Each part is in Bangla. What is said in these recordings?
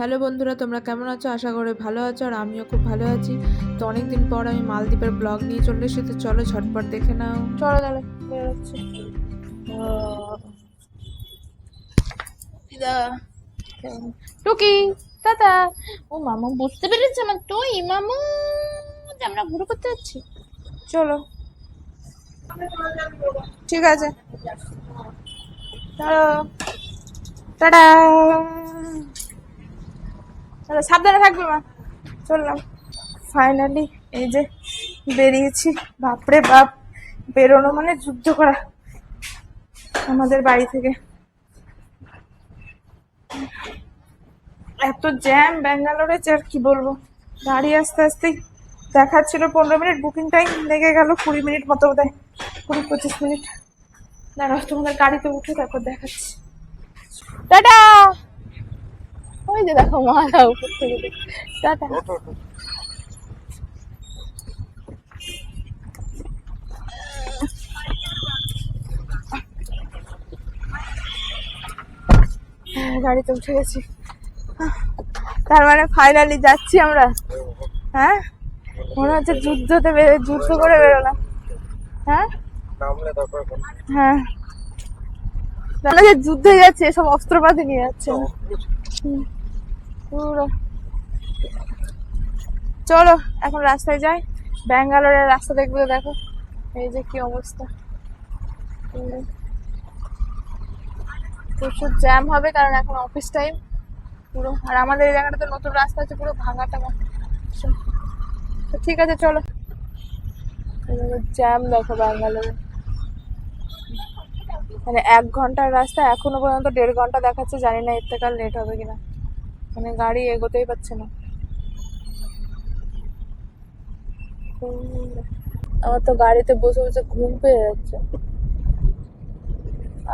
হ্যালো বন্ধুরা তোমরা কেমন আছো? আশা করি ভালো আছো আর আমিও খুব ভালো আছি। তো অনেকদিন পর আমি মালদ্বীপের ব্লগ নিয়ে চলে এসেছি। তো চলো ঝটপট দেখে নাও। চলো তাহলে বেরোচ্ছি টুকি দাদা। ও মামা বুঝতে পেরেছে আমার তুই মামু? আমরা ঘুরে করতে যাচ্ছি। চলো। ঠিক আছে। চলো। টাটা। চলো সাবধানে থাকবে মা। চললাম। ফাইনালি এই যে বেরিয়েছি। বাপরে বাপ, বেরোনো মানে যুদ্ধ করা আমাদের বাড়ি থেকে। এত জ্যাম ব্যাঙ্গালোরে আর কি বলব। গাড়ি আস্তে আস্তেই দেখাচ্ছিল পনেরো মিনিট বুকিং টাইম লেগে গেল কুড়ি মিনিট মতো বোধ হয় কুড়ি পঁচিশ মিনিট। দাঁড়াও, তোমাদের গাড়িতে উঠে তারপর দেখাচ্ছি। টাটা! যে দেখো মালা উপর। টাটা। গাড়িতে উঠে গেছি। তার মানে ফাইনালি যাচ্ছি আমরা। হ্যাঁ? মনে হচ্ছে যুদ্ধতে যুদ্ধ করে বেরোলাম। হ্যাঁ? হ্যাঁ। যুদ্ধে যাচ্ছে, এসব অস্ত্রপাতি নিয়ে যাচ্ছে পুরো। চলো, এখন রাস্তায় যাই। ব্যাঙ্গালোরের রাস্তা দেখবে, দেখো। এই যে কি অবস্থা। প্রচুর জ্যাম হবে, কারণ এখন অফিস টাইম পুরো আর আমাদের এই জায়গাটাতে নতুন রাস্তা আছে পুরো ভাঙা টাঙা তো ঠিক আছে, চলো। জ্যাম দেখো ব্যাঙ্গালোরে। মানে এক ঘণ্টার রাস্তা, এখনও পর্যন্ত দেড় ঘণ্টা দেখাচ্ছে, জানি না এর থেকে লেট হবে কিনা। মানে গাড়ি এগোতেই পারছে না। আমার তো গাড়িতে বসে বসে ঘুম পেয়ে যাচ্ছে।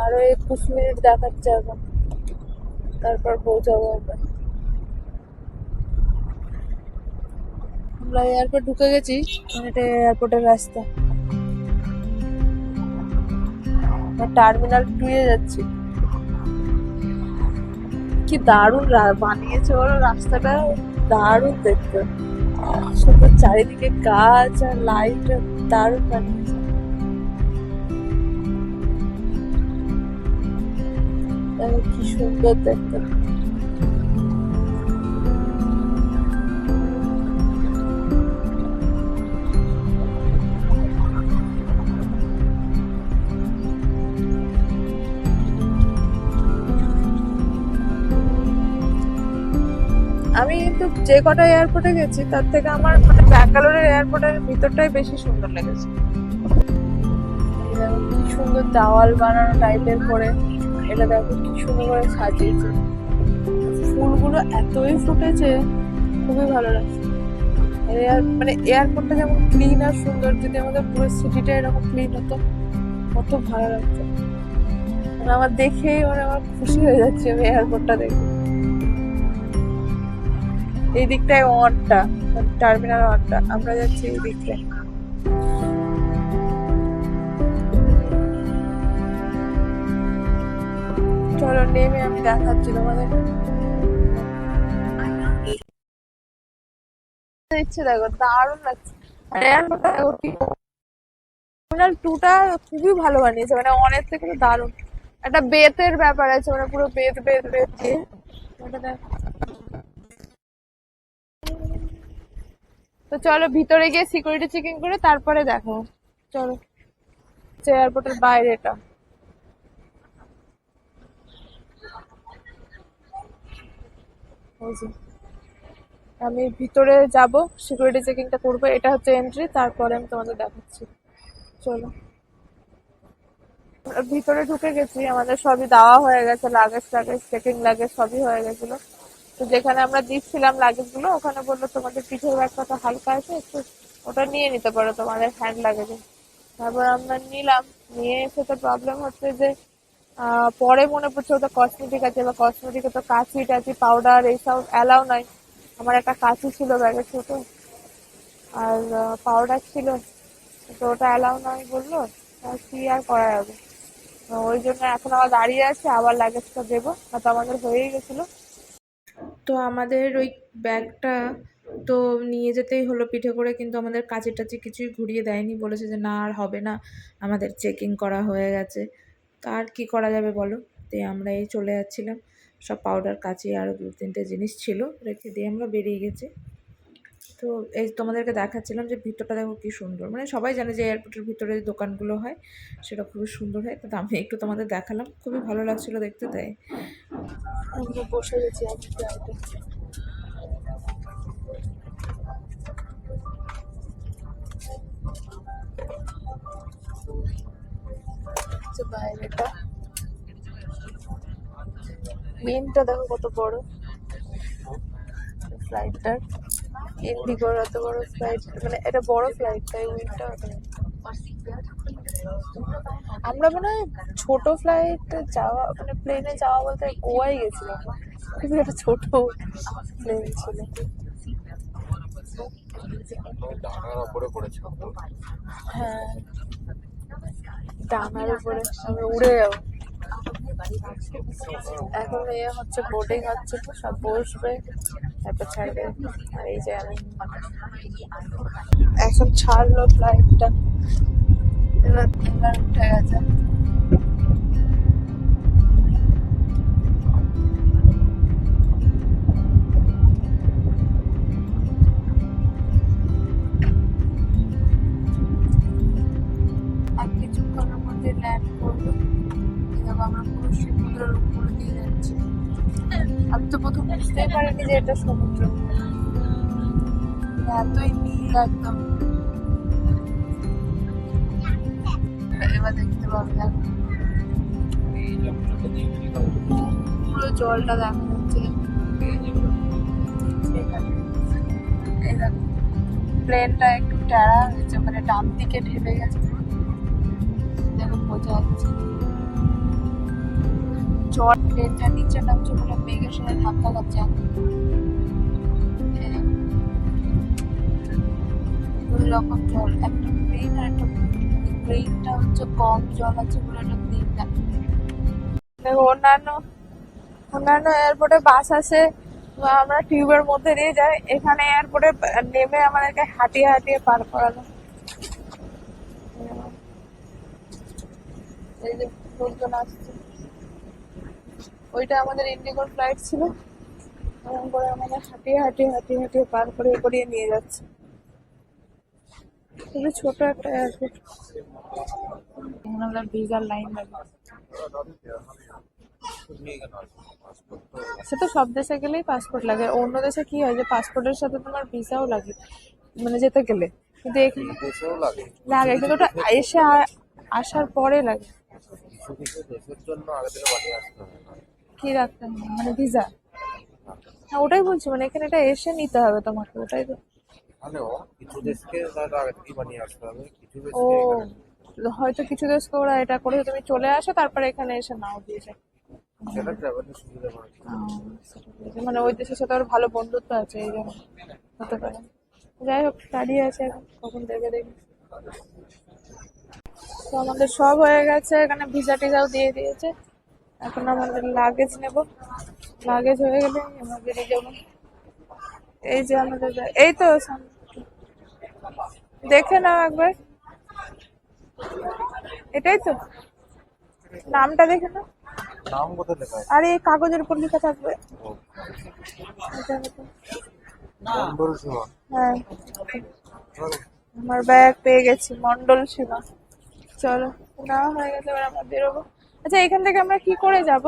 আরও একুশ মিনিট দেখাচ্ছে এখন। তারপর পৌঁছাবো আমরা। আমরা এয়ারপোর্ট ঢুকে গেছি, এটা এয়ারপোর্টের রাস্তা। টার্মিনাল টু এ যাচ্ছি। কি দারুণ বানিয়েছে ওরা রাস্তাটা, দারুণ দেখতে। সুন্দর চারিদিকে গাছ আর লাইট দারুণ বানিয়েছে। কি সুন্দর দেখতে। আমি কিন্তু যে কটা এয়ারপোর্টে গেছি, তার থেকে আমার মানে ব্যাঙ্গালোরের এয়ারপোর্টের ভিতরটাই বেশি সুন্দর লেগেছে। কি সুন্দর দেওয়াল বানানো টাইপের করে, এটা দেখো কি সুন্দর করে সাজিয়েছে। ফুলগুলো এতই ফুটেছে, খুবই ভালো লাগছে। এয়ার মানে এয়ারপোর্টটা যেমন ক্লিন আর সুন্দর, যদি আমাদের পুরো সিটিটা এরকম ক্লিন হতো, কত ভালো লাগতো। মানে আমার দেখেই মানে আমার খুশি হয়ে যাচ্ছে আমি এয়ারপোর্টটা দেখে। এই দিকটায় ওয়ানটা টার্মিনাল ওয়ানটা আমরা যাচ্ছি এই দিকটায়। চলো, নেমে আমি দেখাচ্ছি তোমাদের। দেখো, দারুণ লাগছে। টুটা খুবই ভালো বানিয়েছে মানে অনেক থেকে একটা বেতের ব্যাপার আছে মানে পুরো বেত বেত দিয়ে। তো চলো ভিতরে গিয়ে সিকিউরিটি চেকিং করে তারপরে দেখো। চলো। এয়ারপোর্টের বাইরে এটা। আমি ভিতরে যাব সিকিউরিটি চেকিংটা করব, এটা হচ্ছে এন্ট্রি তারপরে আমি তোমাদের দেখাচ্ছি। চলো। ভিতরে ঢুকে গেছি, আমাদের সবই দেওয়া হয়ে গেছে লাগেজ টাগেজ চেকিং লাগেজ সবই হয়ে গেছিল। তো যেখানে আমরা দিচ্ছিলাম লাগেজগুলো, ওখানে বলল তোমাদের পিঠের ব্যাগটা তো হালকা আছে, একটু ওটা নিয়ে নিতে পারো, তোমাদের হ্যান্ড লাগেজে তারপর আমরা নিলাম, নিয়ে এসে তো প্রবলেম হচ্ছে যে পরে মনে পড়ছে ওটা কসমেটিক আছে, বা কসমেটিকে তো কাঁচি টাচি পাউডার এইসব অ্যালাউ নাই। আমার একটা কাঁচি ছিল ব্যাগে ছোট, আর পাউডার ছিল, তো ওটা অ্যালাউ নয় বলল কি আর করা যাবে? ওই জন্য এখন আবার দাঁড়িয়ে আছে, আবার লাগেজটা দেবো না তো আমাদের হয়েই গেছিল। তো আমাদের ওই ব্যাগটা তো নিয়ে যেতেই হলো পিঠে করে, কিন্তু আমাদের কাজে টাচে কিছুই ঘুরিয়ে দেয়নি। বলেছে যে না, আর হবে না, আমাদের চেকিং করা হয়ে গেছে। তো আর কী করা যাবে বলো? তো আমরা এই চলে যাচ্ছিলাম। সব পাউডার কাচি আরও দু তিনটে জিনিস ছিল, রেখে দিয়ে আমরা বেরিয়ে গেছি। তো এই তোমাদেরকে দেখাচ্ছিলাম যে ভিতরটা দেখো কি সুন্দর। মানে সবাই জানে যে এয়ারপোর্টের ভিতরে যে দোকানগুলো হয়, সেটা খুবই সুন্দর হয়। তো আমি একটু তোমাদের দেখালাম। খুবই ভালো লাগছিল দেখতে, তাই। বসে বাইরেটা। মেনটা দেখো কত বড়। ফ্লাইটটার ইন্ডিগোর এত বড় ফ্লাইট মানে এটা বড় ফ্লাইট তাই নেই। আমরা মনে হয় ছোট ফ্লাইট যাওয়া মানে প্লেনে যাওয়া বলতে গোয়ায় গেছিলাম। খুবই একটা ছোট প্লেন ছিল। হ্যাঁ। ডানার উপরে আমি উড়ে যাব। এখন এ হচ্ছে বোর্ডিং হচ্ছে সব বসবে, তারপর ছাড়বে। আর এই যে আমি এখন ছাড়লো ফ্লাইটটা এবার উঠে গেছে আমি তো প্রথম বুঝতেই পারিনি যে এটা সমুদ্র। এতই নীল একদম। এবার দেখতে পাবো। পুরো জলটা দেখা যাচ্ছে। এই দেখো, প্লেনটা একটু ট্যাড়া হয়েছে মানে ডান দিকে ঢেবে গেছে। দেখো, বোঝা যাচ্ছে। জল প্লেনটা নিচে নামছে বলে মেঘের সাথে ধাক্কা দেখো। দুই রকম জল একটা গ্রিন আর একটা গ্রিনটা হচ্ছে কম জল আছে বলে একটা গ্রিন অন্যান্য অন্যান্য এয়ারপোর্টে বাস আছে আমরা টিউবের মধ্যে দিয়ে যাই, এখানে এয়ারপোর্টে নেমে আমাদেরকে হাঁটিয়ে হাঁটিয়ে পার করানো। এই যে লোকজন আসছে। ওইটা আমাদের ইন্ডিগোর ফ্লাইট ছিল। এরকম করে আমাদের হাঁটিয়ে হাঁটিয়ে হাঁটিয়ে হাঁটিয়ে পার করে করিয়ে নিয়ে যাচ্ছে। খুবই ছোট একটা এয়ারপোর্ট এখানে আমাদের ভিসার লাইন লাগে সে তো সব দেশে গেলেই পাসপোর্ট লাগে। অন্য দেশে কি হয় যে পাসপোর্টের সাথে তোমার ভিসাও লাগে মানে যেতে গেলে। কিন্তু এখানে লাগে। লাগে কিন্তু ওটা এসে আসার পরে লাগে। জন্য আগে থেকে বানিয়ে আসতে না। কি রাখতে হবে? মানে ভিসা হ্যাঁ ওটাই বলছি মানে এখানে এটা এসে নিতে হবে তোমাকে ওটাই তো। তাহলেও কিছু দেশকে তাহলে আগে থেকেই বানিয়ে আসতে হবে কিছু ও দেশকে হয়তো কিছু দেশকে ওরা এটা করে তুমি চলে আসো তারপরে এখানে এসে নাও দিয়ে যায় সেটা ট্রাভেলের সুবিধা করে আহ, সেটা বুঝেছি। মানে ওই দেশের সাথে ওর ভালো বন্ধুত্ব আছে এই জন্য হতে পারে। যাই হোক দাঁড়িয়ে আছে এখন কখন দেখে দেখি। তো আমাদের সব হয়ে গেছে এখানে ভিসা টিজাও দিয়ে দিয়েছে। এখন আমাদের লাগেজ নেব। লাগেজ হয়ে গেলে আমরা বেরিয়ে যাব এই যে আমাদের এই তো। দেখে নাও একবার। এটাই তো। নামটা দেখে নাও। নাম কোথায় লেখা আছে? আর এই কাগজের উপর লেখা থাকবে। হ্যাঁ। আমার ব্যাগ পেয়ে গেছি মন্ডল সীমা চলো না হয়ে গেছে এবার আমরা বেরোবো। আচ্ছা এখান থেকে আমরা কি করে যাব?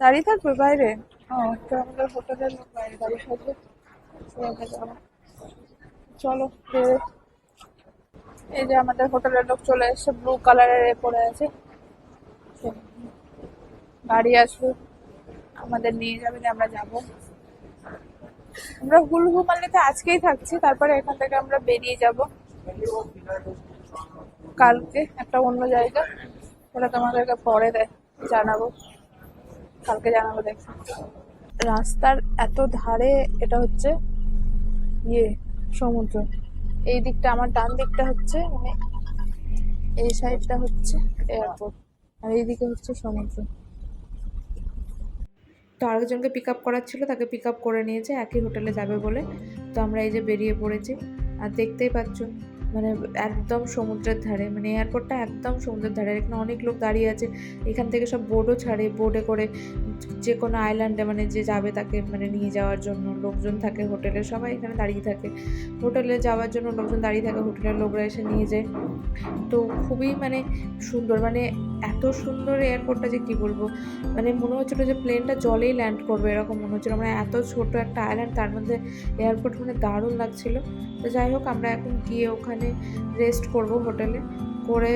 দাঁড়িয়ে থাকবে। বাইরে? ও তো আমাদের হোটেলের লোক বাইরে দাঁড়িয়ে থাকবে চলো। এই যে আমাদের হোটেলের লোক চলে এসেছে ব্লু কালারের এ পরে আছে। গাড়ি আসবে আমাদের নিয়ে যাবে যে আমরা যাব। আমরা হুলহু মাল্লিতে আজকেই থাকছি তারপরে এখান থেকে আমরা বেরিয়ে যাব। কালকে একটা অন্য জায়গা। ওটা তোমাদেরকে পরে জানাব। কালকে জানাব দেখো। রাস্তার এত ধারে এটা হচ্ছে ইয়ে সমুদ্র। এই দিকটা আমার ডান দিকটা হচ্ছে মানে এই সাইডটা হচ্ছে এয়ারপোর্ট আর এইদিকে হচ্ছে সমুদ্র। তো আরেকজনকে পিক আপ করার ছিল, তাকে পিক আপ করে নিয়েছে, একই হোটেলে যাবে বলে। তো আমরা এই যে বেরিয়ে পড়েছি। আর দেখতেই পাচ্ছ মানে একদম সমুদ্রের ধারে মানে এয়ারপোর্টটা একদম সমুদ্রের ধারে। এখানে অনেক লোক দাঁড়িয়ে আছে। এখান থেকে সব বোর্ডও ছাড়ে বোর্ডে করে যে কোনো আইল্যান্ডে মানে যে যাবে তাকে মানে নিয়ে যাওয়ার জন্য। লোকজন থাকে হোটেলে সবাই এখানে দাঁড়িয়ে থাকে। হোটেলে যাওয়ার জন্য লোকজন দাঁড়িয়ে থাকে হোটেলের লোকরা এসে নিয়ে যায়। তো খুবই মানে সুন্দর মানে এত সুন্দর এয়ারপোর্টটা যে কী বলব? মানে মনে হচ্ছিল যে প্লেনটা জলেই ল্যান্ড করবে, এরকম মনে হচ্ছিল। মানে এত ছোট একটা আইল্যান্ড তার মধ্যে এয়ারপোর্ট মানে দারুণ লাগছিল। তো যাই হোক, আমরা এখন গিয়ে ওখানে রেস্ট করব হোটেলে করে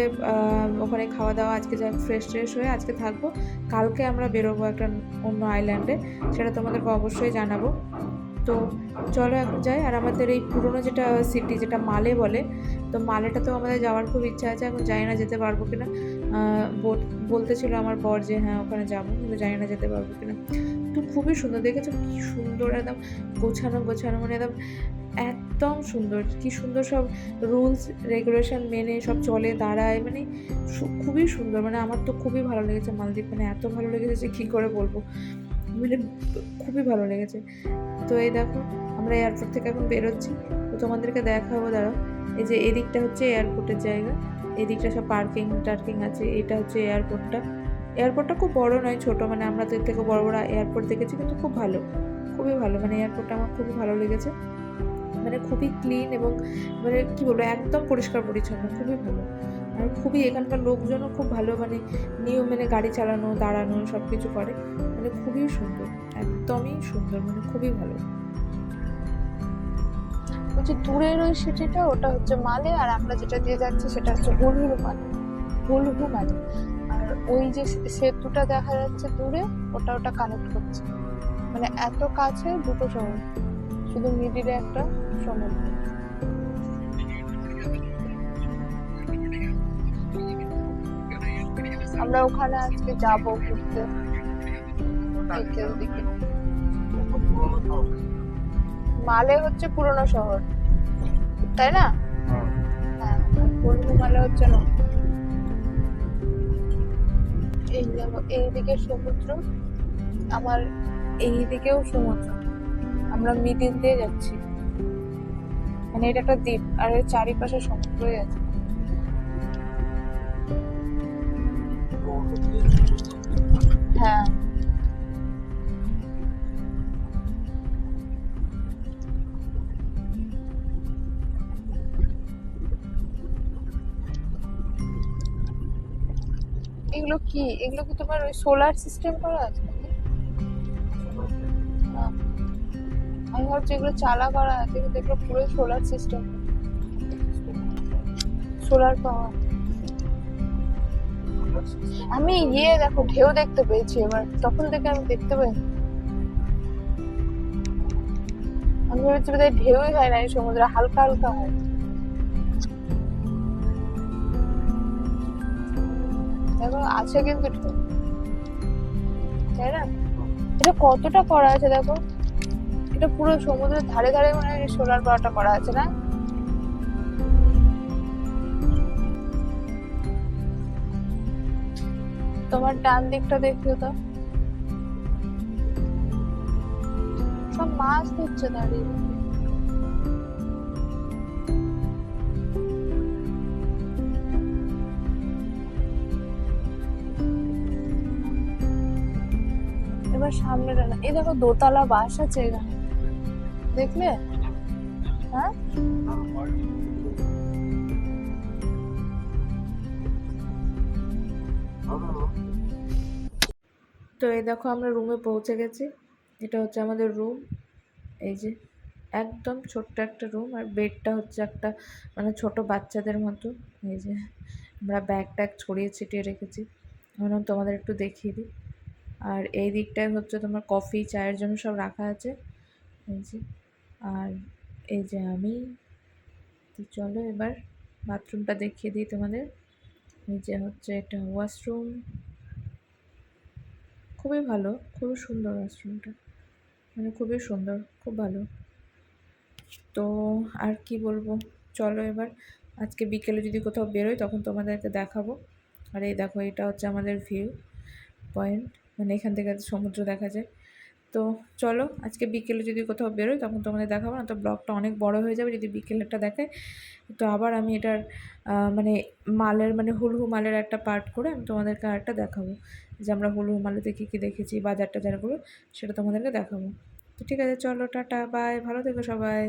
ওখানে খাওয়া দাওয়া, আজকে যা ফ্রেশ ট্রেশ হয়ে আজকে থাকব। কালকে আমরা বেরোবো একটা অন্য আইল্যান্ডে সেটা তোমাদেরকে অবশ্যই জানাব। তো চলো এখন যাই। আর আমাদের এই পুরনো যেটা সিটি যেটা মালে বলে, তো মালেটাতেও আমাদের যাওয়ার খুব ইচ্ছা আছে। এখন জানি না, যেতে পারব কিনা। বলতেছিল আমার বর যে হ্যাঁ ওখানে যাব, কিন্তু জানি না যেতে পারব কিনা। তো খুবই সুন্দর, দেখেছ কি সুন্দর একদম গোছানো গোছানো মানে একদম একদম সুন্দর, কি সুন্দর সব রুলস, রেগুলেশন মেনে সব চলে, দাঁড়ায় মানে খুবই সুন্দর মানে আমার তো খুবই ভালো লেগেছে মালদ্বীপ মানে এত ভালো লেগেছে যে কী করে বলব মানে খুবই ভালো লেগেছে। তো এই দেখো, আমরা এয়ারপোর্ট থেকে এখন বেরোচ্ছি, তো তোমাদেরকে দেখাবো, দাঁড়াও, এই যে এদিকটা হচ্ছে এয়ারপোর্টের জায়গা। এদিকটা সব পার্কিং টার্কিং আছে, এটা হচ্ছে এয়ারপোর্টটা এয়ারপোর্টটা খুব বড় নয়, ছোট মানে আমরা এর থেকে বড় বড় এয়ারপোর্ট দেখেছি, কিন্তু খুব ভালো, খুবই ভালো মানে এয়ারপোর্টটা আমার খুবই ভালো লেগেছে। মানে খুবই ক্লিন এবং মানে কী বলব, একদম পরিষ্কার পরিচ্ছন্ন, খুবই ভালো। আর খুবই এখানকার লোকজনও খুব ভালো মানে নিয়ম মেনে গাড়ি চালানো, দাঁড়ানো সব কিছু করে মানে খুবই সুন্দর, একদমই সুন্দর মানে খুবই ভালো। বলছি দূরের ওই সিটিটা, ওটা হচ্ছে মালে, আর আমরা যেটা দিয়ে যাচ্ছি সেটা হচ্ছে হুলহু মালে হুলহু মালে। আর ওই যে সেতুটা দেখা যাচ্ছে দূরে, ওটা ওটা কানেক্ট করছে। মানে এত কাছে দুটো শহর, শুধু মিডিলে একটা সমুদ্র। আমরা ওখানে আজকে যাব ঘুরতে। মালে হচ্ছে পুরনো শহর। তাই না? হ্যাঁ হচ্ছে না এই এইদিকে সমুদ্র, আমার এই দিকেও সমুদ্র। আমরা মিডিল দিয়ে যাচ্ছি। মানে এটা একটা দ্বীপ, আর এর চারিপাশে সমুদ্রই আছে। হ্যাঁ। এগুলো কি? এগুলো কি তোমার ওই সোলার সিস্টেম করা আছে আমি ভাবছি এগুলো চালা করা আছে, কিন্তু এগুলো পুরো সোলার সিস্টেম সোলার পাওয়ার আমি ইয়ে দেখো, ঢেউ দেখতে পেয়েছি এবার। তখন থেকে আমি দেখতে পাই আমি ভেবেছি বোধহয় ঢেউই হয় না, এই সমুদ্রে হালকা হালকা হয়। দেখো, আছে কিন্তু তাই না? এটা কতটা করা আছে দেখো? এটা পুরো সমুদ্রের ধারে ধারে মানে সোলার পাওয়ারটা করা আছে, না? তোমার ডান দিকটা দেখিও তো। সব মাছ ধরছে দাঁড়িয়ে। এবার সামনেটা না এই দেখো দোতলা বাস আছে এখানে। দেখলে? হ্যাঁ? তো এই দেখো আমরা রুমে পৌঁছে গেছি। এটা হচ্ছে আমাদের রুম। এই যে একদম ছোট্ট একটা রুম আর বেডটা হচ্ছে একটা মানে ছোট বাচ্চাদের মতো। এই যে আমরা ব্যাগ ট্যাগ ছড়িয়ে ছিটিয়ে রেখেছি। এখন তোমাদের একটু দেখিয়ে দিই। আর এই দিকটায় হচ্ছে তোমার কফি, চায়ের জন্য সব রাখা আছে। এই যে, আর এই যে আমি, তো চলো এবার বাথরুমটা দেখিয়ে দিই তোমাদের। যে হচ্ছে এটা ওয়াশরুম খুবই ভালো খুবই সুন্দর ওয়াশরুমটা মানে খুবই সুন্দর, খুব ভালো। তো আর কি বলব? চলো এবার, আজকে বিকেলে যদি কোথাও বেরোই তখন তোমাদেরকে দেখাবো। আর এই দেখো, এটা হচ্ছে আমাদের ভিউ পয়েন্ট মানে এখান থেকে সমুদ্র দেখা যায়। তো চলো, আজকে বিকেলে যদি কোথাও বেরোই তখন তোমাদের দেখাবো, না তো ব্লগটা অনেক বড় হয়ে যাবে যদি বিকেলেরটা দেখায় তো আবার আমি এটার মানে মালের মানে হুলহু মালের একটা পার্ট করে আমি তোমাদেরকে আরেকটা দেখাবো। যে আমরা হুলহু মালেতে কী কী দেখেছি বাজার টাজারগুলো সেটা তোমাদেরকে দেখাবো। তো ঠিক আছে, চলো, টাটা বাই ভালো থেকো সবাই।